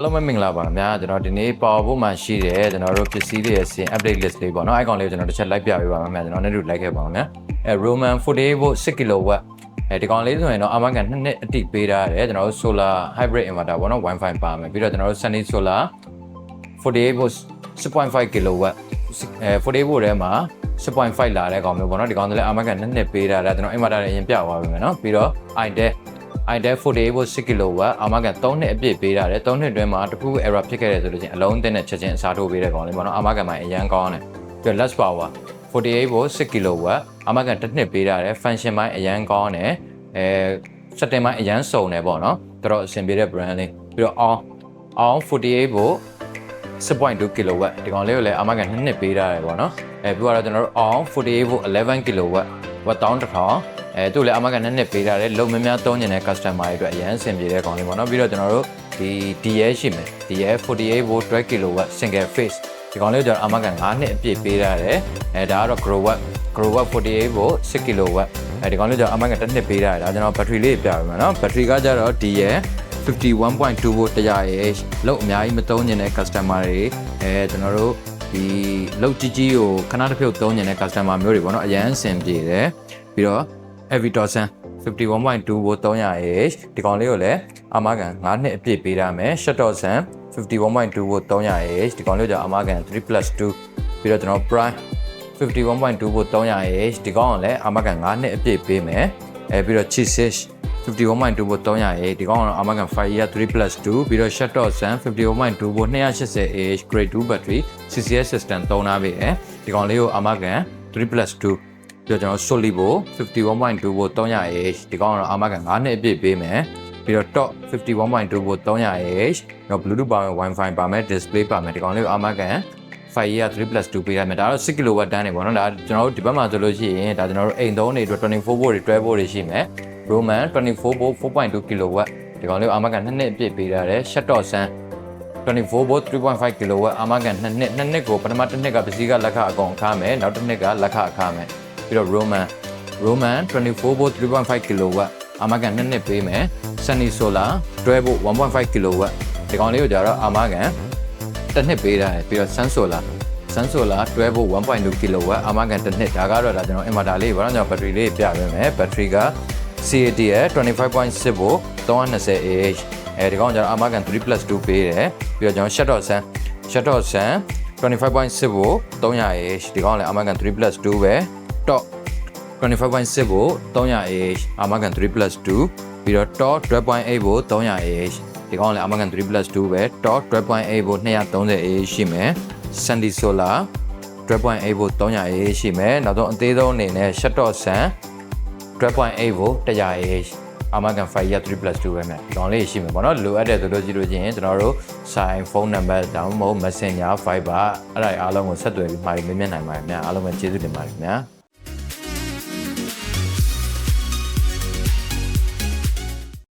အားလုံးပဲမင်္ဂလာပါခင်ဗျာကျွန်တော်ဒီနေ့ပေါ်ဖို့မှရှိတယ်ကျွန်တော်တို့ပစ္စည်းတွေရဲ့စင် update list လေးပေါ့နော် icon လေးကိုကျွန်တော်တစ်ချက်လိုက်ပြပေးပါမယ်ကျွန်တော်နဲ့တူလိုက်ခဲ့ပါအောင်နော်အဲ Roman 48 volt 6 kW အဲဒီကောင်လေးဆိုရင်တော့အမကန်နှစ်နှစ်အတိပေးထားရတယ်ကျွန်တော်တို့ solar hybrid inverter ပေါ့နော် Wi-Fi ပါမယ်ပြီးတော့ကျွန်တော်တို့ Sunny Solar 48 volt 6.5 kW အဲ48 volt ထဲမှာ6.5လာတဲ့ကောင်မျိုးပေါ့နော်ဒီကောင်လေးအမကန်နှစ်နှစ်ပေးထားတာကျွန်တော် inverter နဲ့အရင်ပြသွားပြီမယ်နော်ပြီးတော့ iDeck iDeck 48 volt 6 kW အမကန်3နှစ်အပြည့်ပေးထားတယ်3နှစ်အတွင်းမှာတစ်ခု error ဖြစ်ခဲ့တယ်ဆိုလို့ချင်းအလုံးအသင်းနဲ့ချက်ချင်းအစားထိုးပေးတဲ့ကောင်လေးပေါ့နော်အမကန်မှာအရန်ကောင်းတယ်ပြီးတော့ less power 48 volt 6 kW အမကန်တစ်နှစ်ပေးထားတယ် function ပိုင်းအရန်ကောင်းတယ်အဲ setting ပိုင်းအရန်စုံတယ်ပေါ့နော်တော်တော်အဆင်ပြေတဲ့ brand လေးပြီးတော့ on on 48 volt 6.2 kW ဒီကောင်လေးကိုလည်းအမကန်နှစ်နှစ်ပေးထားတယ်ပေါ့နော်အဲပြီးတော့ကျွန်တော်တို့ on 48 volt 11 kW ဝတ်တောင်းတစ်ထောင် အဲသူ့လည်းအမကန်နှစ်နှစ်ပေးထားတယ်လုံများများသုံးနေတဲ့ customer တွေအတွက်အရန်အဆင်ပြေတဲ့ကောင်လေးပေါ့နော်ပြီးတော့ကျွန်တော်တို့ဒီ DL ရှိမယ် DL 48 volt 12 kW single phase ဒီကောင်လေးကိုကျွန်တော်အမကန်9နှစ်အပြည့်ပေးထားတယ်အဲဒါကတော့ grow up grow up 48 volt 6 kW အဲဒီကောင်လေးကျွန်တော်အမကန်တစ်နှစ်ပေးထားတယ်ဒါကျွန်တော် battery လေးပြပါမယ်နော် battery ကကြတော့ DL 51.2 volt တရားရဲ့လောက်အများကြီးမသုံးညင်တဲ့ customer တွေအဲကျွန်တော်တို့ဒီလောက်ကြီးကြီးကိုခဏတစ်ဖြုတ်သုံးညင်တဲ့ customer မျိုးတွေပေါ့နော်အရန်အဆင်ပြေတယ်ပြီးတော့ Evitosan 51.2 volt 300ဒီကောင်လေးကိုလည်းအမကန်9နှစ်အပြည့်ပေးရမယ် Shuttersan 51.2 volt 300ဒီကောင်လေးကြောင့်အမကန်3 2 ပြီးတော့ကျွန်တော် Prime 51.2 volt 300ဒီကောင်ကလည်းအမကန်9နှစ်အပြည့်ပေးမယ်အဲပြီးတော့ Cheese 51.2 volt 300ဒီကောင်ကတော့ Amagan 5 year 3 plus 2ပြီးတော့ Shutdown Sun 51.2 volt 280 ah grade 2 battery CCS system သုံးထားပြီအဲဒီကောင်လေးကို Amagan 3 plus 2 ပြီးတော့ကျွန်တော် Solibo 51.2 volt 300 ah ဒီကောင်ကတော့ Amagan 9နှစ်အပြည့်ပေးမယ်ပြီးတော့ Top 51.2 volt 300 ah တော့ Bluetooth ပါမယ် Wi-Fi ပါမယ် display ပါမယ်ဒီကောင်လေးကို Amagan 5 year 3 plus 2ပေးရမယ်ဒါတော့6 kW တန်းနေပေါ့နော်ဒါကျွန်တော်တို့ဒီဘက်မှာဆိုလို့ရှိရင်ဒါကျွန်တော်တို့အိမ်သုံးနေအတွက်24 volt တွေ12 volt တွေရှိမယ် Roman 24 volt 4.2 kW ဒီကောင်လေးကိုအာမကန်2နှစ်အပြည့်ပေးထားတယ် Shutdown Sun 24 volt 3.5 kW အာမကန်2နှစ်2နှစ်ကိုပထမတစ်နှစ်ကပစ္စည်းကလက်ခအကောင်အခမဲ့နောက်တစ်နှစ်ကလက်ခအခမဲ့ ပြီးတော့ Roman Roman 24 volt 3.5 kW အာမကန်2နှစ်ပေးမယ် Sunny Solar 12 volt 1.5 kW ဒီကောင်လေးကိုကြတော့အာမကန်တစ်နှစ်ပေးထားတယ်ပြီးတော့ Sun Solar Sun Solar 12 volt 1.2 kW အာမကန်တစ်နှစ်ဒါကတော့ဒါကျွန်တော် inverter လေးပေါ့နော်ကျွန်တော် battery လေးပြပေးမယ် battery က CAT ရဲ့25.6ဖို့ 320AH အဲဒီကောင်ကျွန်တော် Amagan 3 plus 2ပေးတယ်ပြီးတော့ကျွန်တော် Shutdown Sun Shutdown Sun 25.6ဖို့ 300AH ဒီကောင်လည်း Amagan 3 plus 2ပဲ Top 25.6ဖို့ 300AH Amagan 3 plus 2ပြီးတော့ Top 12.8ဖို့ 300AH ဒီကောင်လည်း Amagan 3 plus 2ပဲ Top 12.8ဖို့ 230AH ရှိမယ် Sandy Solar 12.8ဖို့ 300AH ရှိမယ်နောက်ဆုံးအသေးဆုံးအနေနဲ့ Shutdown Sun 12.8 volt 100 ah Amagan Fire 3 plus 2ပဲမြတ်ဒီကောင်လေးရှိမှာပေါ့နော်လိုအပ်တဲ့ဆိုလို့ကြည့်လို့ချင်းကျွန်တော်တို့ sign phone number တောင်းမဟုတ် messenger fiber အဲ့ဒါအားလုံးကိုဆက်သွယ်ပြီးမှာမြင်မြင်နိုင်ပါတယ်မြတ်အားလုံးပဲကျေးဇူးတင်ပါတယ်ခင်ဗျာ